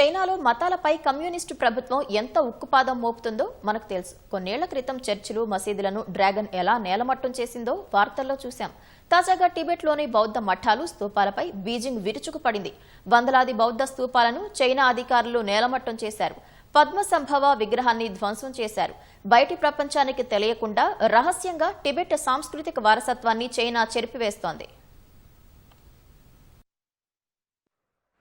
చైనాలో మతాలపై కమ్యూనిస్టు ప్రభుత్వం ఎంత ఉక్కుపాదం మోపుతుందో మనకు తెలుసు. కొన్నేళ్ళ క్రితం చర్చిలు మసీదులను డ్రాగన్ ఎలా నేలమట్టం చేసిందో వార్తల్లో చూశాం. తాజాగా టిబెట్లోని బౌద్ధ మఠాలు స్తూపాలపై బీజింగ్ విరుచుకుపడింది. వందలాది బౌద్ధ స్తూపాలను చైనా అధికారులు నేలమట్టం చేశారు. పద్మ సంభవ విగ్రహాన్ని ధ్వంసం చేశారు. బయటి ప్రపంచానికి తెలియకుండా రహస్యంగా టిబెట్ సాంస్కృతిక వారసత్వాన్ని చైనా చెరిపివేస్తోంది.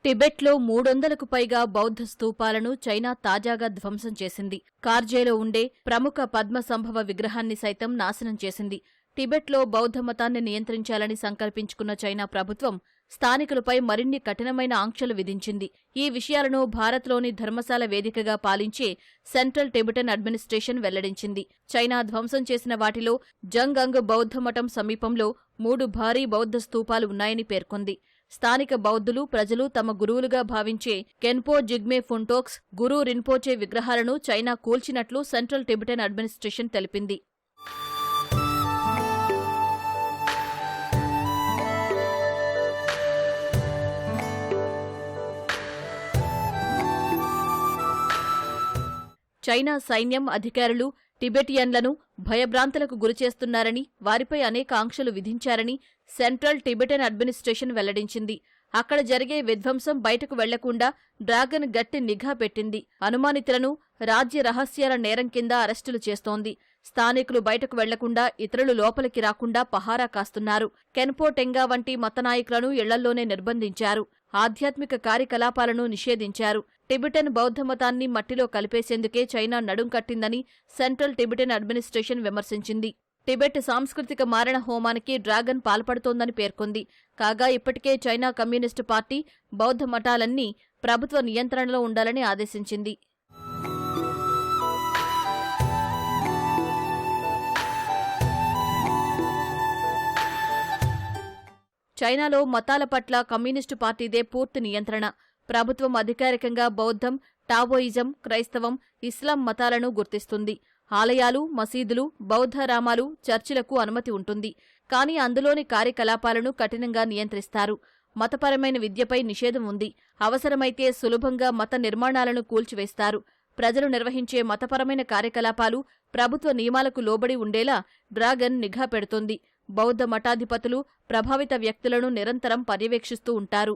టిబెట్లో మూడొందలకు పైగా బౌద్ధ స్తూపాలను చైనా తాజాగా ధ్వంసం చేసింది. కార్జేలో ఉండే ప్రముఖ పద్మ సంభవ విగ్రహాన్ని సైతం నాశనం చేసింది. టిబెట్లో బౌద్ధ మతాన్ని నియంత్రించాలని సంకల్పించుకున్న చైనా ప్రభుత్వం స్థానికులపై మరిన్ని కఠినమైన ఆంక్షలు విధించింది. ఈ విషయాలను భారత్లోని ధర్మశాల వేదికగా పాలించే సెంట్రల్ టిబెటన్ అడ్మినిస్ట్రేషన్ వెల్లడించింది. చైనా ధ్వంసం చేసిన వాటిలో జంగంగ్ బౌద్ధ మఠం సమీపంలో మూడు భారీ బౌద్ధ స్తూపాలు ఉన్నాయని పేర్కొంది. స్థానిక బౌద్ధులు ప్రజలు తమ గురువులుగా భావించే కెన్పో జిగ్మే ఫుంటోక్స్ గురు రిన్పోచే విగ్రహాలను చైనా కూల్చినట్లు సెంట్రల్ టిబెటన్ అడ్మినిస్ట్రేషన్ తెలిపింది. చైనా సైన్యం అధికారులు టిబెటియన్లను భయభ్రాంతులకు గురిచేస్తున్నారని వారిపై అనేక ఆంక్షలు విధించారని సెంట్రల్ టిబెటన్ అడ్మినిస్ట్రేషన్ వెల్లడించింది. అక్కడ జరిగే విధ్వంసం బయటకు వెళ్ళకుండా డ్రాగన్ గట్టి నిఘా పెట్టింది. అనుమానితులను రాజ్య రహస్యాల నేరం కింద అరెస్టులు చేస్తోంది. స్థానికులు బయటకు వెళ్ళకుండా ఇతరులు లోపలికి రాకుండా పహారా కాస్తున్నారు. కెన్పో టెంగా వంటి మత నాయకులను ఇళ్ళల్లోనే నిర్బంధించారు. ఆధ్యాత్మిక కార్యకలాపాలను నిషేధించారు. టిబెటన్ బౌద్ధమతాన్ని మట్టిలో కలిపేసేందుకే చైనా నడుం కట్టిందని సెంట్రల్ టిబెటన్ అడ్మినిస్ట్రేషన్ విమర్శించింది. టిబెట్ సాంస్కృతిక మారణ హోమానికి డ్రాగన్ పాల్పడుతోందని పేర్కొంది. కాగా ఇప్పటికే చైనా కమ్యూనిస్టు పార్టీ బౌద్ధ మఠాలన్నీ ప్రభుత్వ నియంత్రణలో ఉండాలని ఆదేశించింది. చైనాలో మతాల పట్ల కమ్యూనిస్టు పార్టీదే పూర్తి నియంత్రణ. ప్రభుత్వం అధికారికంగా బౌద్ధం టావోయిజం క్రైస్తవం ఇస్లాం మతాలను గుర్తిస్తుంది. ఆలయాలు మసీదులు బౌద్ధరామాలు చర్చిలకు అనుమతి ఉంటుంది. కానీ అందులోని కార్యకలాపాలను కఠినంగా నియంత్రిస్తారు. మతపరమైన విద్యపై నిషేధం ఉంది. అవసరమైతే సులభంగా మత నిర్మాణాలను కూల్చివేస్తారు. ప్రజలు నిర్వహించే మతపరమైన కార్యకలాపాలు ప్రభుత్వ నియమాలకు లోబడి ఉండేలా డ్రాగన్ నిఘా పెడుతుంది. బౌద్ధ మఠాధిపతులు ప్రభావిత వ్యక్తులను నిరంతరం పర్యవేక్షిస్తూ ఉంటారు.